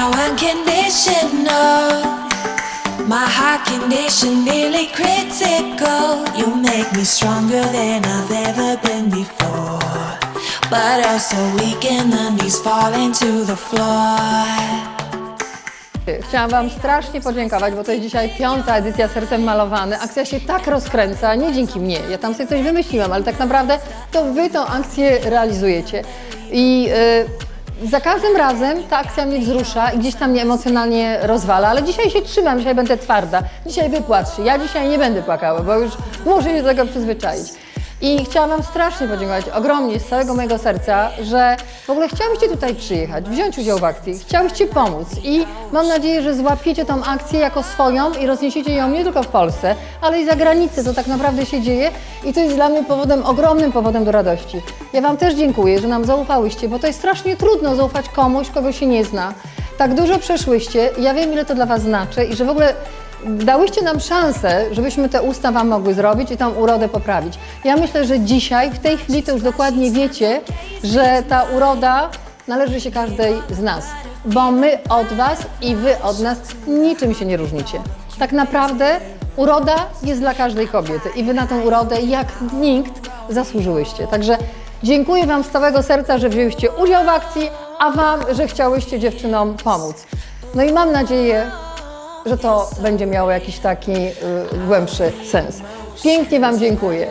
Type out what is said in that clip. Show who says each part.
Speaker 1: now unconditional. My heart condition nearly critical. You make me stronger than I've ever been before. But also weak and the knees falling to the floor.
Speaker 2: Chciałam Wam strasznie podziękować, bo to jest dzisiaj piąta edycja Sercem Malowane. Akcja się tak rozkręca, nie dzięki mnie. Ja tam sobie coś wymyśliłam, ale tak naprawdę to Wy tą akcję realizujecie. I y, za każdym razem ta akcja mnie wzrusza i gdzieś tam mnie emocjonalnie rozwala, ale dzisiaj się trzymam, dzisiaj będę twarda. Dzisiaj Wy płaczcie. Ja dzisiaj nie będę płakała, bo już muszę się do tego przyzwyczaić. I chciałam Wam strasznie podziękować, ogromnie, z całego mojego serca, że w ogóle chciałyście tutaj przyjechać, wziąć udział w akcji, chciałyście pomóc i mam nadzieję, że złapiecie tą akcję jako swoją i rozniesiecie ją nie tylko w Polsce, ale i za granicę, to tak naprawdę się dzieje i to jest dla mnie powodem, ogromnym powodem do radości. Ja Wam też dziękuję, że nam zaufałyście, bo to jest strasznie trudno zaufać komuś, kogo się nie zna. Tak dużo przeszłyście, ja wiem, ile to dla Was znaczy i że w ogóle dałyście nam szansę, żebyśmy te usta Wam mogły zrobić i tą urodę poprawić. Ja myślę, że dzisiaj, w tej chwili to już dokładnie wiecie, że ta uroda należy się każdej z nas, bo my od Was i Wy od nas niczym się nie różnicie. Tak naprawdę uroda jest dla każdej kobiety i Wy na tą urodę jak nikt zasłużyłyście. Także dziękuję Wam z całego serca, że wzięłyście udział w akcji, a Wam, że chciałyście dziewczynom pomóc. No i mam nadzieję, że to będzie miało jakiś taki y, głębszy sens. Pięknie Wam dziękuję.